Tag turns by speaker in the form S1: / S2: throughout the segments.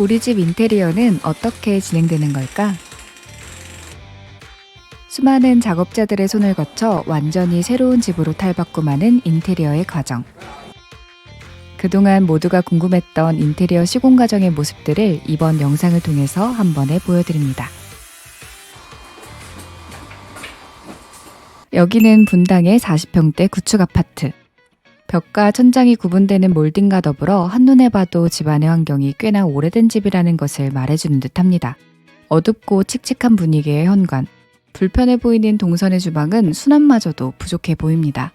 S1: 우리 집 인테리어는 어떻게 진행되는 걸까? 수많은 작업자들의 손을 거쳐 완전히 새로운 집으로 탈바꿈하는 인테리어의 과정. 그동안 모두가 궁금했던 인테리어 시공 과정의 모습들을 이번 영상을 통해서 한 번에 보여드립니다. 여기는 분당의 40평대 구축 아파트. 벽과 천장이 구분되는 몰딩과 더불어 한눈에 봐도 집안의 환경이 꽤나 오래된 집이라는 것을 말해주는 듯합니다. 어둡고 칙칙한 분위기의 현관. 불편해 보이는 동선의 주방은 수납마저도 부족해 보입니다.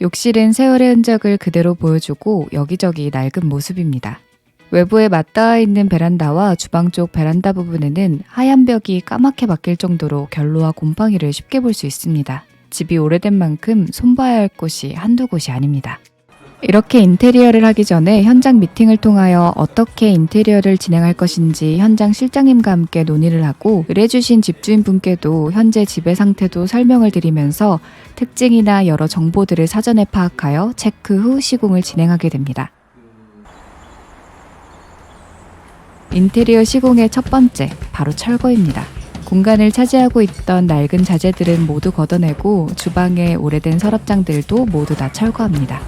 S1: 욕실은 세월의 흔적을 그대로 보여주고 여기저기 낡은 모습입니다. 외부에 맞닿아 있는 베란다와 주방 쪽 베란다 부분에는 하얀 벽이 까맣게 바뀔 정도로 결로와 곰팡이를 쉽게 볼 수 있습니다. 집이 오래된 만큼 손봐야 할 곳이 한두 곳이 아닙니다. 이렇게 인테리어를 하기 전에 현장 미팅을 통하여 어떻게 인테리어를 진행할 것인지 현장 실장님과 함께 논의를 하고 의뢰주신 집주인분께도 현재 집의 상태도 설명을 드리면서 특징이나 여러 정보들을 사전에 파악하여 체크 후 시공을 진행하게 됩니다. 인테리어 시공의 첫 번째, 바로 철거입니다. 공간을 차지하고 있던 낡은 자재들은 모두 걷어내고 주방의 오래된 서랍장들도 모두 다 철거합니다.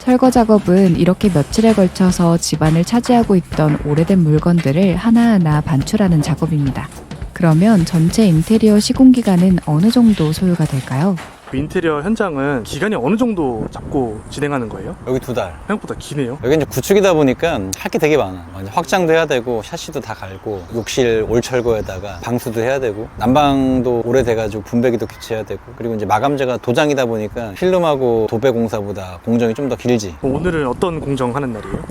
S1: 철거 작업은 이렇게 며칠에 걸쳐서 집안을 차지하고 있던 오래된 물건들을 하나하나 반출하는 작업입니다. 그러면 전체 인테리어 시공 기간은 어느 정도 소요가 될까요?
S2: 그 인테리어 현장은 기간이 어느 정도 잡고 진행하는 거예요?
S3: 여기 두 달.
S2: 생각보다 기네요.
S3: 여기 이제 구축이다 보니까 할 게 되게 많아. 이제 확장도 해야 되고, 샤시도 다 갈고, 욕실 올 철거에다가 방수도 해야 되고, 난방도 오래돼가지고 분배기도 교체해야 되고, 그리고 이제 마감재가 도장이다 보니까 필름하고 도배 공사보다 공정이 좀 더 길지.
S2: 그럼 오늘은 어떤 공정 하는 날이에요?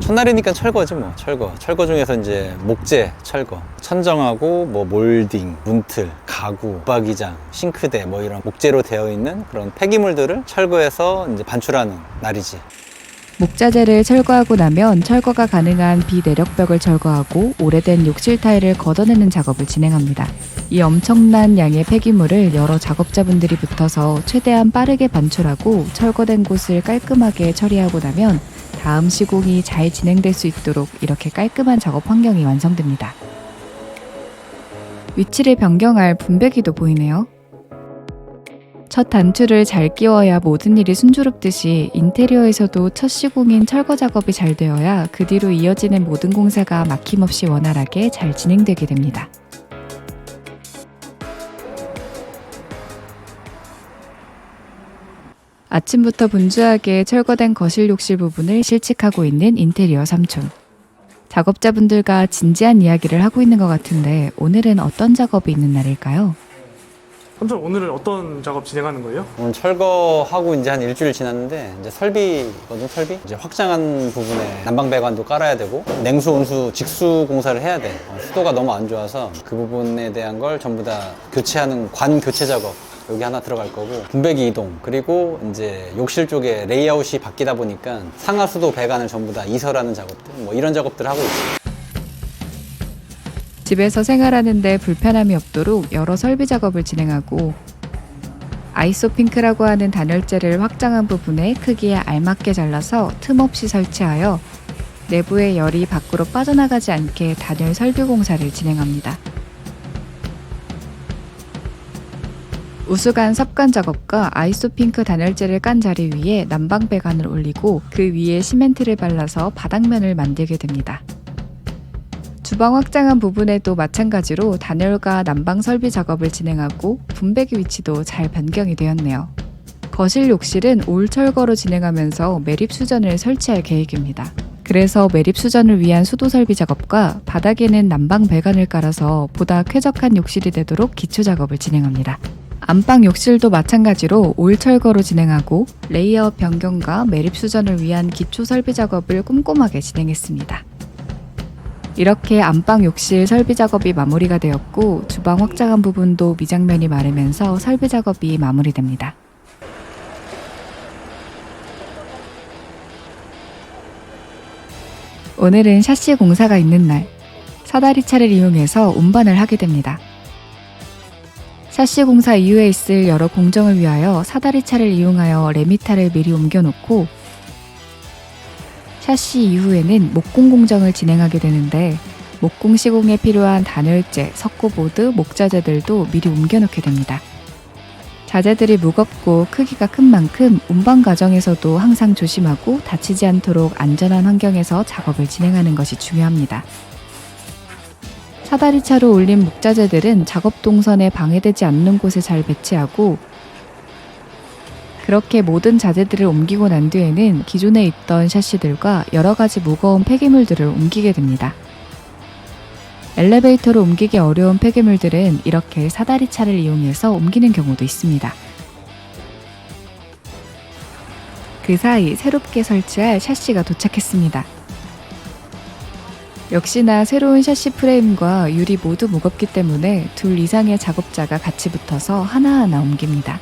S3: 첫날이니까 철거지 뭐, 철거. 철거 중에서 이제 목재 철거. 천정하고 뭐 몰딩, 문틀, 가구, 바기장, 싱크대 뭐 이런 목재로 되어 있는 그런 폐기물들을 철거해서 이제 반출하는 날이지.
S1: 목자재를 철거하고 나면 철거가 가능한 비내력벽을 철거하고 오래된 욕실 타일을 걷어내는 작업을 진행합니다. 이 엄청난 양의 폐기물을 여러 작업자분들이 붙어서 최대한 빠르게 반출하고 철거된 곳을 깔끔하게 처리하고 나면 다음 시공이 잘 진행될 수 있도록 이렇게 깔끔한 작업 환경이 완성됩니다. 위치를 변경할 분배기도 보이네요. 첫 단추를 잘 끼워야 모든 일이 순조롭듯이 인테리어에서도 첫 시공인 철거 작업이 잘 되어야 그 뒤로 이어지는 모든 공사가 막힘없이 원활하게 잘 진행되게 됩니다. 아침부터 분주하게 철거된 거실 욕실 부분을 실측하고 있는 인테리어 삼촌. 작업자분들과 진지한 이야기를 하고 있는 것 같은데 오늘은 어떤 작업이 있는 날일까요?
S2: 삼촌 오늘은 어떤 작업 진행하는 거예요?
S3: 오늘 철거하고 이제 한 일주일 지났는데 이제 설비거든 설비 이제 확장한 부분에 난방 배관도 깔아야 되고 냉수 온수 직수 공사를 해야 돼 어, 수도가 너무 안 좋아서 그 부분에 대한 걸 전부 다 교체하는 관 교체 작업 여기 하나 들어갈 거고 분배기 이동 그리고 이제 욕실 쪽에 레이아웃이 바뀌다 보니까 상하수도 배관을 전부 다 이설하는 작업들 뭐 이런 작업들 하고 있어.
S1: 집에서 생활하는데 불편함이 없도록 여러 설비 작업을 진행하고 아이소핑크라고 하는 단열재를 확장한 부분에 크기에 알맞게 잘라서 틈 없이 설치하여 내부의 열이 밖으로 빠져나가지 않게 단열 설비 공사를 진행합니다. 우수간 섭간 작업과 아이소핑크 단열재를 깐 자리 위에 난방 배관을 올리고 그 위에 시멘트를 발라서 바닥면을 만들게 됩니다. 주방 확장한 부분에도 마찬가지로 단열과 난방 설비 작업을 진행하고 분배기 위치도 잘 변경이 되었네요. 거실 욕실은 올 철거로 진행하면서 매립 수전을 설치할 계획입니다. 그래서 매립 수전을 위한 수도 설비 작업과 바닥에는 난방 배관을 깔아서 보다 쾌적한 욕실이 되도록 기초 작업을 진행합니다. 안방 욕실도 마찬가지로 올 철거로 진행하고 레이아웃 변경과 매립 수전을 위한 기초 설비 작업을 꼼꼼하게 진행했습니다. 이렇게 안방 욕실 설비 작업이 마무리가 되었고 주방 확장한 부분도 미장면이 마르면서 설비 작업이 마무리됩니다. 오늘은 샤시 공사가 있는 날 사다리 차를 이용해서 운반을 하게 됩니다. 샤시 공사 이후에 있을 여러 공정을 위하여 사다리 차를 이용하여 레미타를 미리 옮겨놓고 샤시 이후에는 목공 공정을 진행하게 되는데 목공 시공에 필요한 단열재, 석고보드, 목자재들도 미리 옮겨놓게 됩니다. 자재들이 무겁고 크기가 큰 만큼 운반 과정에서도 항상 조심하고 다치지 않도록 안전한 환경에서 작업을 진행하는 것이 중요합니다. 사다리차로 올린 목자재들은 작업 동선에 방해되지 않는 곳에 잘 배치하고 그렇게 모든 자재들을 옮기고 난 뒤에는 기존에 있던 샤시들과 여러 가지 무거운 폐기물들을 옮기게 됩니다. 엘리베이터로 옮기기 어려운 폐기물들은 이렇게 사다리차를 이용해서 옮기는 경우도 있습니다. 그 사이 새롭게 설치할 샤시가 도착했습니다. 역시나 새로운 샤시 프레임과 유리 모두 무겁기 때문에 둘 이상의 작업자가 같이 붙어서 하나하나 옮깁니다.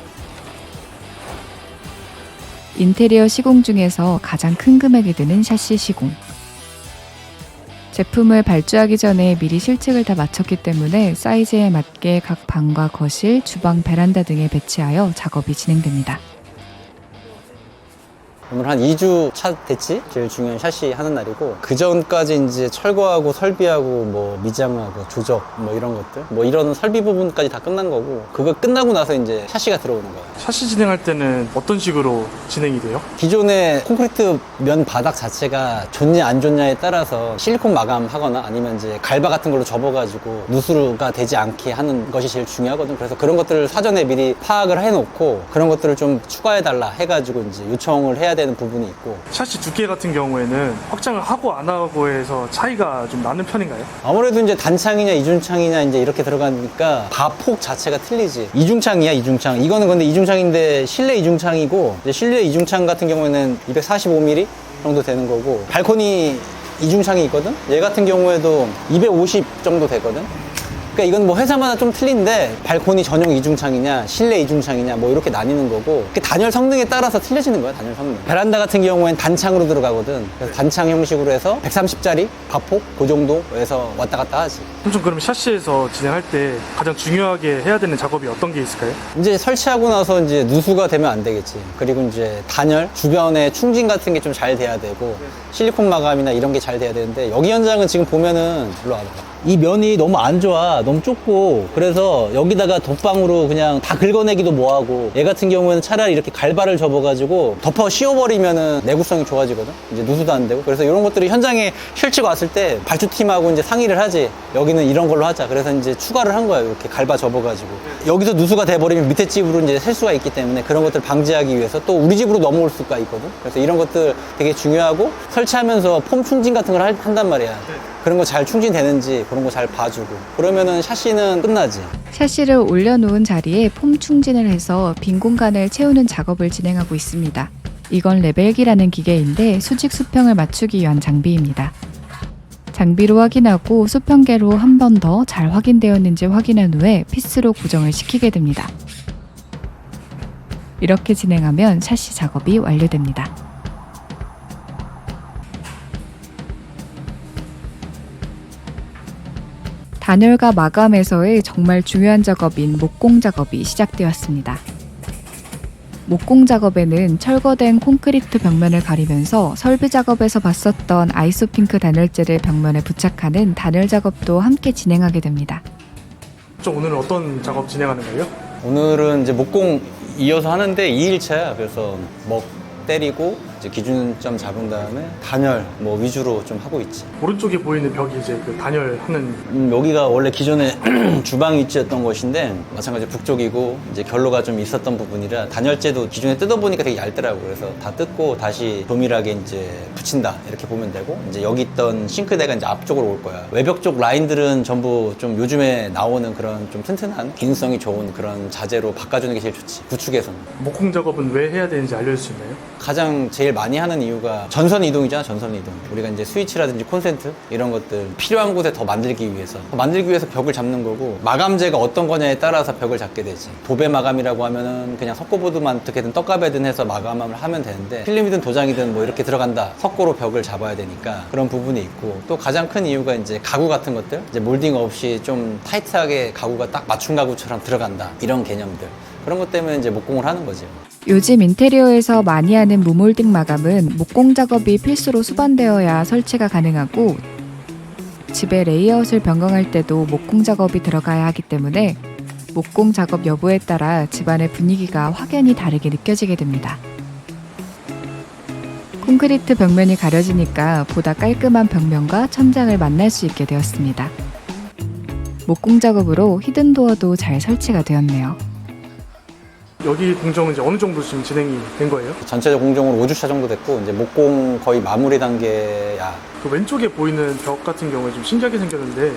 S1: 인테리어 시공 중에서 가장 큰 금액이 드는 샤시 시공. 제품을 발주하기 전에 미리 실측을 다 마쳤기 때문에 사이즈에 맞게 각 방과 거실, 주방, 베란다 등에 배치하여 작업이 진행됩니다.
S3: 오늘 한 2주 차 됐지? 제일 중요한 샷시 하는 날이고 그 전까지 이제 철거하고 설비하고 뭐 미장하고 조적 뭐 이런 것들 뭐 이런 설비 부분까지 다 끝난 거고 그거 끝나고 나서 이제 샷시가 들어오는 거예요
S2: 샤시 진행할 때는 어떤 식으로 진행이 돼요?
S3: 기존의 콘크리트 면 바닥 자체가 좋냐 안 좋냐에 따라서 실리콘 마감하거나 아니면 이제 갈바 같은 걸로 접어가지고 누수가 되지 않게 하는 것이 제일 중요하거든. 그래서 그런 것들을 사전에 미리 파악을 해놓고 그런 것들을 좀 추가해달라 해가지고 이제 요청을 해야 되는 부분이 있고
S2: 샤시 두께 같은 경우에는 확장을 하고 안 하고에서 차이가 좀 나는 편인가요?
S3: 아무래도 이제 단창이냐 이중창이냐 이제 이렇게 들어가니까 바폭 자체가 틀리지. 이중창이야 이중창. 이거는 근데 이중창인데 실내 이중창이고 실내 이중창 같은 경우에는 245mm 정도 되는 거고 발코니 이중창이 있거든. 얘 같은 경우에도 250 정도 되거든. 그러니까 이건 뭐 회사마다 좀 틀린데 발코니 전용 이중창이냐 실내 이중창이냐 뭐 이렇게 나뉘는 거고 그 단열 성능에 따라서 틀려지는 거야 단열 성능 베란다 같은 경우엔 단창으로 들어가거든 그래서 단창 형식으로 해서 130짜리 바폭 그 정도에서 왔다 갔다 하지
S2: 삼촌 그럼 샤시에서 진행할 때 가장 중요하게 해야 되는 작업이 어떤 게 있을까요?
S3: 이제 설치하고 나서 이제 누수가 되면 안 되겠지. 그리고 이제 단열, 주변에 충진 같은 게 좀 잘 돼야 되고, 실리콘 마감이나 이런 게 잘 돼야 되는데, 여기 현장은 지금 보면은, 일로 와봐. 이 면이 너무 안 좋아. 너무 좁고. 그래서 여기다가 덧방으로 그냥 다 긁어내기도 뭐하고, 얘 같은 경우에는 차라리 이렇게 갈바를 접어가지고 덮어 씌워버리면은 내구성이 좋아지거든? 이제 누수도 안 되고. 그래서 이런 것들이 현장에 실측 왔을 때 발주팀하고 이제 상의를 하지. 여기는 이런 걸로 하자. 그래서 이제 추가를 한 거야. 이렇게 갈바 접어가지고. 여기서 누수가 돼버리면 밑에 집으로 이제 셀 수가 있기 때문에 그런 것들 방지하기 위해서 또 우리 집으로 넘어올 수가 있거든. 그래서 이런 것들 되게 중요하고 설치하면서 폼 충진 같은 걸 할- 한단 말이야. 그런 거 잘 충진되는지 그런 거 잘 봐주고. 그러면은 샤시는 끝나지.
S1: 샤시를 올려놓은 자리에 폼 충진을 해서 빈 공간을 채우는 작업을 진행하고 있습니다. 이건 레벨기라는 기계인데 수직 수평을 맞추기 위한 장비입니다. 장비로 확인하고 수평계로 한 번 더 잘 확인되었는지 확인한 후에 피스로 고정을 시키게 됩니다. 이렇게 진행하면 샤시 작업이 완료됩니다. 단열과 마감에서의 정말 중요한 작업인 목공 작업이 시작되었습니다. 목공 작업에는 철거된 콘크리트 벽면을 가리면서 설비 작업에서 봤었던 아이소핑크 단열재를 벽면에 부착하는 단열 작업도 함께 진행하게 됩니다.
S2: 좀 오늘은 어떤 작업 진행하는 거예요?
S3: 오늘은 이제 목공 이어서 하는데 2일차야. 그래서 먹 때리고 이제 기준점 잡은 다음에 단열 뭐 위주로 좀 하고 있지.
S2: 오른쪽에 보이는 벽이 이제 그 단열하는
S3: 음, 여기가 원래 기존에 주방 위치였던 곳인데 마찬가지 로 북쪽이고 이제 결로가 좀 있었던 부분이라 단열재도 기존에 뜯어보니까 되게 얇더라고 그래서 다 뜯고 다시 조밀하게 이제 붙인다 이렇게 보면 되고 이제 여기 있던 싱크대가 이제 앞쪽으로 올 거야 외벽 쪽 라인들은 전부 좀 요즘에 나오는 그런 좀 튼튼한 기능성이 좋은 그런 자재로 바꿔주는 게 제일 좋지 구축에서는
S2: 목공 작업은 왜 해야 되는지 알려줄 수 있나요?
S3: 가장 제일 많이 하는 이유가 전선 이동이잖아 전선 이동. 우리가 이제 스위치라든지 콘센트 이런 것들 필요한 곳에 더 만들기 위해서. 만들기 위해서 벽을 잡는 거고 마감재가 어떤 거냐에 따라서 벽을 잡게 되지. 도배 마감이라고 하면은 그냥 석고보드만 어떻게든 떡가배든 해서 마감을 하면 되는데 필름이든 도장이든 뭐 이렇게 들어간다. 석고로 벽을 잡아야 되니까 그런 부분이 있고 또 가장 큰 이유가 이제 가구 같은 것들. 이제 몰딩 없이 좀 타이트하게 가구가 딱 맞춤 가구처럼 들어간다. 이런 개념들. 그런 것 때문에 이제 목공을 하는 거죠.
S1: 요즘 인테리어에서 많이 하는 무몰딩 마감은 목공 작업이 필수로 수반되어야 설치가 가능하고 집에 레이아웃을 변경할 때도 목공 작업이 들어가야 하기 때문에 목공 작업 여부에 따라 집안의 분위기가 확연히 다르게 느껴지게 됩니다. 콘크리트 벽면이 가려지니까 보다 깔끔한 벽면과 천장을 만날 수 있게 되었습니다. 목공 작업으로 히든도어도 잘 설치가 되었네요.
S2: 여기 공정은 이제 어느 정도 지금 진행이 된 거예요?
S3: 전체 공정으로 5주차 정도 됐고 이제 목공 거의 마무리 단계야.
S2: 그 왼쪽에 보이는 벽 같은 경우에 좀 신기하게 생겼는데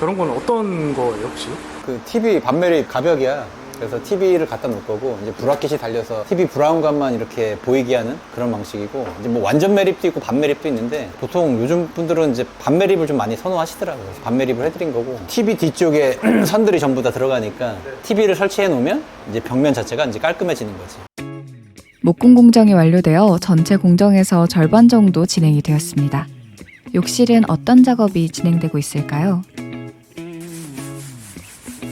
S2: 저런 건 어떤 거예요 혹시?
S3: 그 TV 반매립 가벽이야. 그래서 TV를 갖다 놓을 거고 이제 브라켓이 달려서 TV 브라운관만 이렇게 보이게 하는 그런 방식이고 이제 뭐 완전 매립도 있고 반 매립도 있는데 보통 요즘 분들은 이제 반 매립을 좀 많이 선호하시더라고요. 그래서 반매립을 해드린 거고 TV 뒤쪽에 선들이 전부 다 들어가니까 TV를 설치해 놓으면 이제 벽면 자체가 이제 깔끔해지는 거지.
S1: 목공 공정이 완료되어 전체 공정에서 절반 정도 진행이 되었습니다. 욕실은 어떤 작업이 진행되고 있을까요?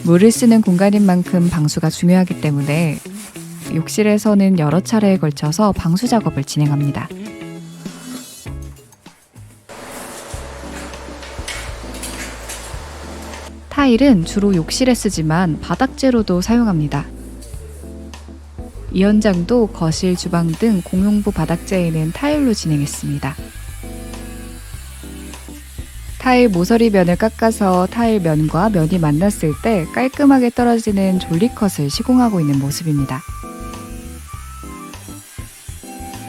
S1: 물을 쓰는 공간인 만큼 방수가 중요하기 때문에 욕실에서는 여러 차례에 걸쳐서 방수 작업을 진행합니다. 타일은 주로 욕실에 쓰지만 바닥재로도 사용합니다. 이 현장도 거실, 주방 등 공용부 바닥재에는 타일로 진행했습니다. 타일 모서리 면을 깎아서 타일 면과 면이 만났을 때 깔끔하게 떨어지는 졸리컷을 시공하고 있는 모습입니다.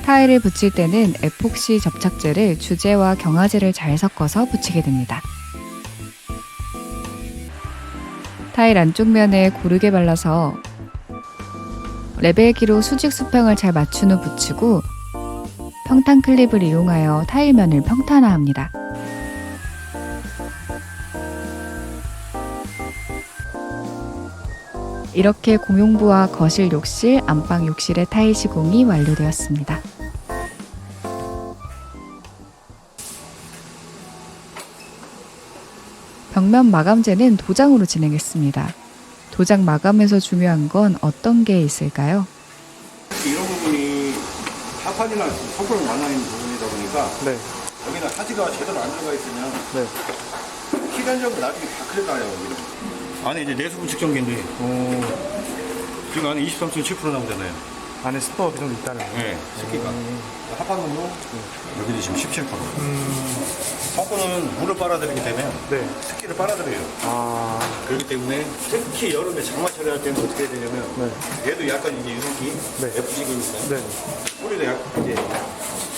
S1: 타일을 붙일 때는 에폭시 접착제를 주제와 경화제를 잘 섞어서 붙이게 됩니다. 타일 안쪽 면에 고르게 발라서 레벨기로 수직 수평을 잘 맞춘 후 붙이고 평탄 클립을 이용하여 타일면을 평탄화합니다. 이렇게 공용부와 거실 욕실, 안방 욕실의 타일 시공이 완료되었습니다. 벽면 마감재는 도장으로 진행했습니다. 도장 마감에서 중요한 건 어떤 게 있을까요?
S4: 이런 부분이 하판이나 많아 있는 부분이다 보니까
S2: 네.
S4: 여기는 하지가 제대로 안 들어가 있으면
S2: 네.
S4: 시간적으로 나중에 다 클려나요 여기는. 안에 이제 내수분 측정기인데
S2: 어,
S4: 지금 안에 23.7% 나오잖아요.
S2: 안에 스퍼가 그 정도 있다는 거.
S4: 네, 습기가. 하판으로 여기도 지금 17%.
S2: 음,
S4: 성분은 물을 빨아들이기 때문에
S2: 네.
S4: 습기를 빨아들여요.
S2: 아,
S4: 그렇기 때문에 특히 여름에 장마 처리할 때는 어떻게 해야 되냐면
S2: 네.
S4: 얘도 약간 이제 유성기,
S2: 네.
S4: FG기니까
S2: 네.
S4: 뿌리도 약간 이제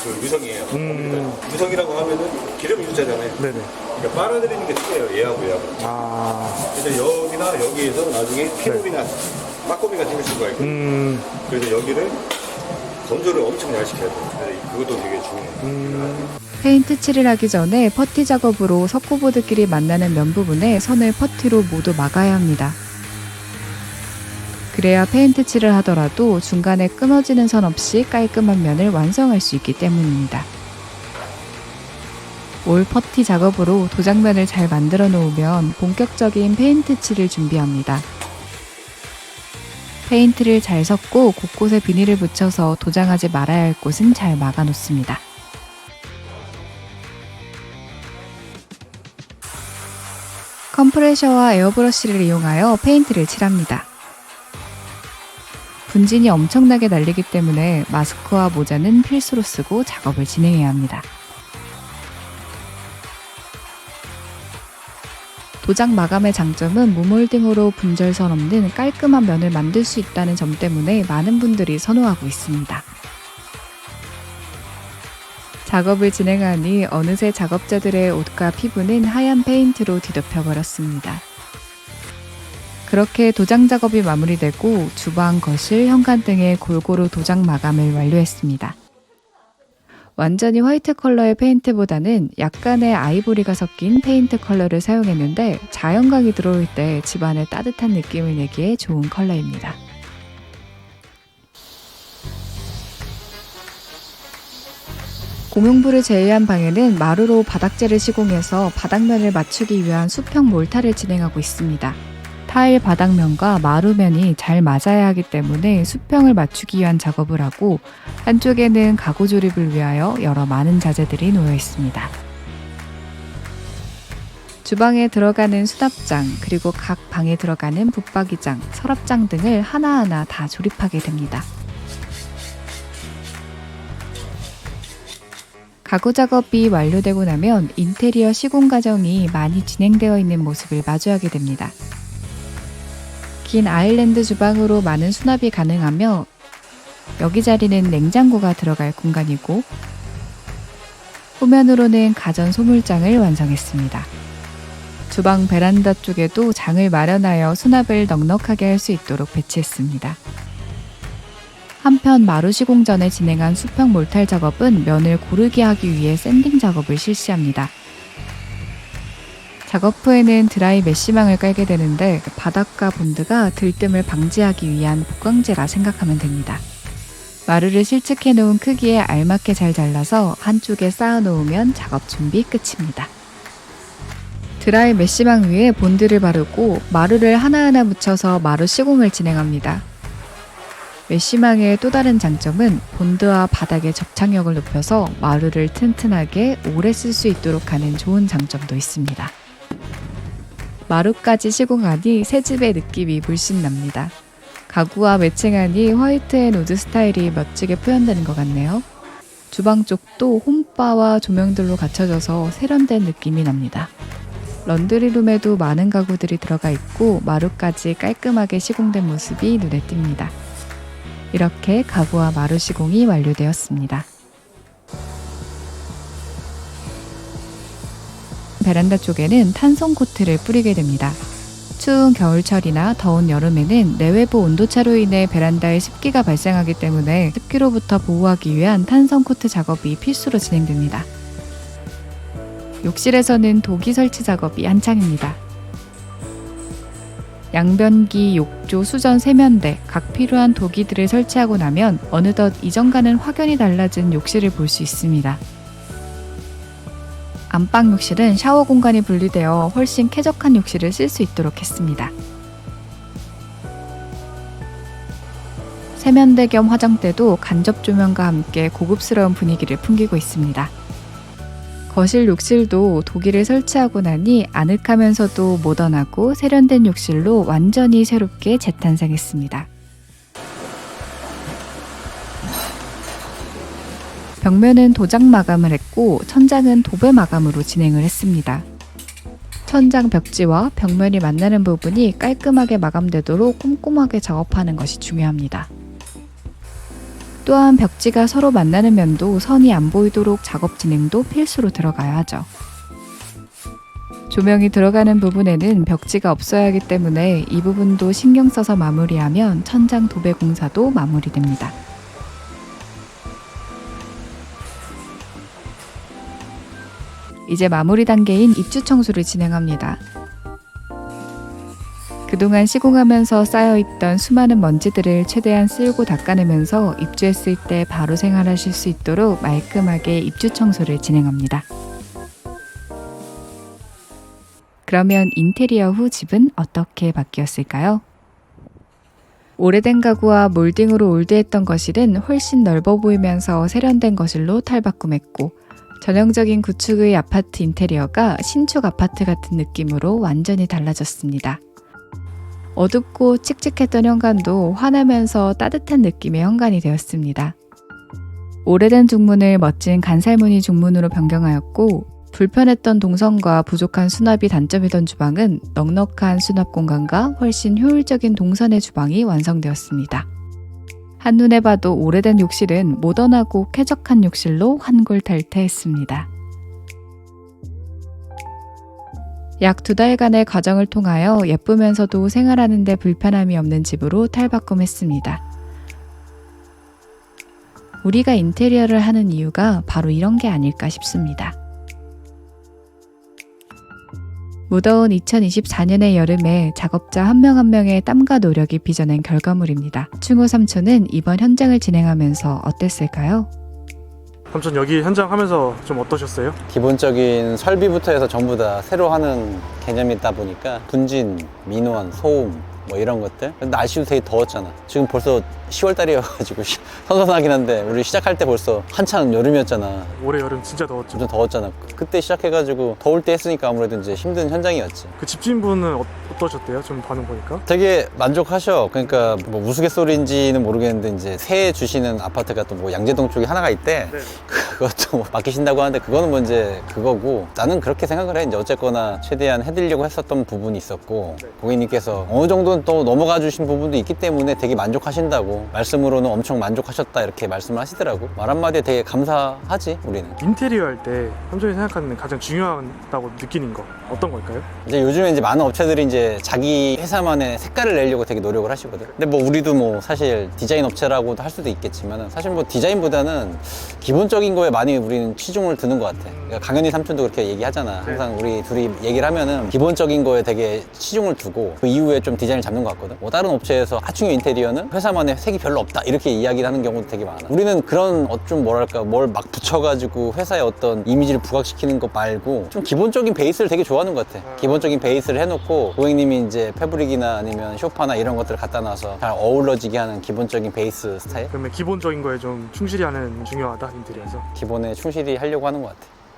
S4: 그 유성이에요.
S2: 음.
S4: 유성이라고 하면은 기름 유자잖아요.
S2: 네네.
S4: 그러니까 빨아들이는 게 틀려요. 얘하고 얘하고.
S2: 아,
S4: 그래서 여기나 여기에서 나중에 피로이나 빠꼬미가 생길 수가 있고
S2: 음,
S4: 그래서 여기를 건조를 엄청 잘 시켜야 돼요. 그래서 그것도 되게 중요해요.
S2: 음,
S1: 페인트 칠을 하기 전에 퍼티 작업으로 석고보드끼리 만나는 면 부분에 선을 퍼티로 모두 막아야 합니다. 그래야 페인트 칠을 하더라도 중간에 끊어지는 선 없이 깔끔한 면을 완성할 수 있기 때문입니다. 올 퍼티 작업으로 도장면을 잘 만들어 놓으면 본격적인 페인트 칠을 준비합니다. 페인트를 잘 섞고 곳곳에 비닐을 붙여서 도장하지 말아야 할 곳은 잘 막아 놓습니다. 컴프레셔와 에어브러쉬를 이용하여 페인트를 칠합니다. 분진이 엄청나게 날리기 때문에 마스크와 모자는 필수로 쓰고 작업을 진행해야 합니다. 도장 마감의 장점은 무몰딩으로 분절선 없는 깔끔한 면을 만들 수 있다는 점 때문에 많은 분들이 선호하고 있습니다. 작업을 진행하니 어느새 작업자들의 옷과 피부는 하얀 페인트로 뒤덮여 버렸습니다. 그렇게 도장 작업이 마무리되고 주방, 거실, 현관 등의 골고루 도장 마감을 완료했습니다. 완전히 화이트 컬러의 페인트보다는 약간의 아이보리가 섞인 페인트 컬러를 사용했는데 자연광이 들어올 때 집안에 따뜻한 느낌을 내기에 좋은 컬러입니다. 공용부를 제외한 방에는 마루로 바닥재를 시공해서 바닥면을 맞추기 위한 수평 몰타를 진행하고 있습니다. 타일 바닥면과 마루면이 잘 맞아야 하기 때문에 수평을 맞추기 위한 작업을 하고 한쪽에는 가구 조립을 위하여 여러 많은 자재들이 놓여 있습니다. 주방에 들어가는 수납장, 그리고 각 방에 들어가는 붙박이장, 서랍장 등을 하나하나 다 조립하게 됩니다. 가구 작업이 완료되고 나면 인테리어 시공 과정이 많이 진행되어 있는 모습을 마주하게 됩니다. 긴 아일랜드 주방으로 많은 수납이 가능하며 여기 자리는 냉장고가 들어갈 공간이고 후면으로는 가전 소물장을 완성했습니다. 주방 베란다 쪽에도 장을 마련하여 수납을 넉넉하게 할 수 있도록 배치했습니다. 한편 마루 시공 전에 진행한 수평 몰탈 작업은 면을 고르게 하기 위해 샌딩 작업을 실시합니다. 작업 후에는 드라이 메쉬망을 깔게 되는데 바닥과 본드가 들뜸을 방지하기 위한 복강제라 생각하면 됩니다. 마루를 실측해 놓은 크기에 알맞게 잘 잘라서 한쪽에 쌓아 놓으면 작업 준비 끝입니다. 드라이 메쉬망 위에 본드를 바르고 마루를 하나하나 묻혀서 마루 시공을 진행합니다. 메쉬망의 또 다른 장점은 본드와 바닥의 접착력을 높여서 마루를 튼튼하게 오래 쓸 수 있도록 하는 좋은 장점도 있습니다. 마루까지 시공하니 새 집의 느낌이 물씬 납니다. 가구와 매칭하니 화이트 앤 우드 스타일이 멋지게 표현되는 것 같네요. 주방 쪽도 홈바와 조명들로 갖춰져서 세련된 느낌이 납니다. 런드리룸에도 많은 가구들이 들어가 있고 마루까지 깔끔하게 시공된 모습이 눈에 띕니다. 이렇게 가구와 마루 시공이 완료되었습니다. 베란다 쪽에는 탄성 코트를 뿌리게 됩니다. 추운 겨울철이나 더운 여름에는 내외부 온도차로 인해 베란다에 습기가 발생하기 때문에 습기로부터 보호하기 위한 탄성 코트 작업이 필수로 진행됩니다. 욕실에서는 도기 설치 작업이 한창입니다. 양변기, 욕조, 수전 세면대 각 필요한 도기들을 설치하고 나면 어느덧 이전과는 확연히 달라진 욕실을 볼 수 있습니다. 안방 욕실은 샤워 공간이 분리되어 훨씬 쾌적한 욕실을 쓸 수 있도록 했습니다. 세면대 겸 화장대도 간접 조명과 함께 고급스러운 분위기를 풍기고 있습니다. 거실 욕실도 도기를 설치하고 나니 아늑하면서도 모던하고 세련된 욕실로 완전히 새롭게 재탄생했습니다. 벽면은 도장 마감을 했고 천장은 도배 마감으로 진행을 했습니다. 천장 벽지와 벽면이 만나는 부분이 깔끔하게 마감되도록 꼼꼼하게 작업하는 것이 중요합니다. 또한 벽지가 서로 만나는 면도 선이 안 보이도록 작업 진행도 필수로 들어가야 하죠. 조명이 들어가는 부분에는 벽지가 없어야 하기 때문에 이 부분도 신경 써서 마무리하면 천장 도배 공사도 마무리됩니다. 이제 마무리 단계인 입주 청소를 진행합니다. 그동안 시공하면서 쌓여있던 수많은 먼지들을 최대한 쓸고 닦아내면서 입주했을 때 바로 생활하실 수 있도록 말끔하게 입주 청소를 진행합니다. 그러면 인테리어 후 집은 어떻게 바뀌었을까요? 오래된 가구와 몰딩으로 올드했던 거실은 훨씬 넓어 보이면서 세련된 거실로 탈바꿈했고 전형적인 구축의 아파트 인테리어가 신축 아파트 같은 느낌으로 완전히 달라졌습니다. 어둡고 칙칙했던 현관도 환하면서 따뜻한 느낌의 현관이 되었습니다. 오래된 중문을 멋진 간살무늬 중문으로 변경하였고 불편했던 동선과 부족한 수납이 단점이던 주방은 넉넉한 수납 공간과 훨씬 효율적인 동선의 주방이 완성되었습니다. 한눈에 봐도 오래된 욕실은 모던하고 쾌적한 욕실로 환골탈태했습니다. 약 두 달간의 과정을 통하여 예쁘면서도 생활하는데 불편함이 없는 집으로 탈바꿈했습니다. 우리가 인테리어를 하는 이유가 바로 이런 게 아닐까 싶습니다. 무더운 2024년의 여름에 작업자 한명한 명의 땀과 노력이 빚어낸 결과물입니다. 충호 삼촌은 이번 현장을 진행하면서 어땠을까요?
S2: 삼촌 여기 현장 하면서 좀 어떠셨어요?
S3: 기본적인 설비부터 해서 전부 다 새로 하는 개념이다 보니까 분진, 민원, 소음 뭐 이런 것들 근데 날씨도 되게 더웠잖아 지금 벌써 10월달이어가지고 선선하긴 한데 우리 시작할 때 벌써 한창 여름이었잖아
S2: 올해 여름 진짜 더웠죠.
S3: 좀 더웠잖아 그때 시작해가지고 더울 때 했으니까 아무래도 이제 힘든 현장이었지
S2: 그 집주인분은 어, 어떠셨대요? 좀 반응 보니까.
S3: 되게 만족하셔. 그러니까 뭐 우스갯소리인지는 모르겠는데 이제 새 주시는 아파트가 또 뭐 양재동 쪽에 하나가 있대.
S2: 네.
S3: 그것도 뭐 맡기신다고 하는데 그거는 뭐 이제 그거고 나는 그렇게 생각을 해. 이제 어쨌거나 최대한 해드리려고 했었던 부분이 있었고 고객님께서 어느 정도는 또 넘어가 주신 부분도 있기 때문에 되게 만족하신다고 말씀으로는 엄청 만족하셨다 이렇게 말씀을 하시더라고. 말 한마디에 되게 감사하지 우리는.
S2: 인테리어 할 때 삼촌이 생각하는 가장 중요하다고 느끼는 거 어떤 걸까요?
S3: 이제 요즘에 이제 많은 업체들이 이제 자기 회사만의 색깔을 내려고 되게 노력을 하시거든. 근데 뭐 우리도 뭐 사실 디자인 업체라고도 할 수도 있겠지만 사실 뭐 디자인보다는 기본적인 거에 많이 우리는 치중을 두는 것 같아. 그러니까 강현이 삼촌도 그렇게 얘기하잖아. 항상 우리 둘이 얘기를 하면은 기본적인 거에 되게 치중을 두고 그 이후에 좀 디자인을 잡는 것 같거든. 뭐 다른 업체에서 하층의 인테리어는 회사만의 색이 별로 없다 이렇게 이야기를 하는 경우도 되게 많아. 우리는 그런 어좀 뭐랄까 뭘 막 붙여가지고 회사의 어떤 이미지를 부각시키는 것 말고 좀 기본적인 베이스를 되게 좋아하는 것 같아. 기본적인 베이스를 해놓고 고객님이 이제 패브릭이나 아니면 쇼파나 이런 것들을 갖다 놔서 잘 어우러지게 하는 기본적인 베이스 스타일?
S2: 그러면 기본적인 거에 좀 충실히 하는 중요하다 인테리어에서.
S3: 기본에 충실히 하려고 하는 것 같아.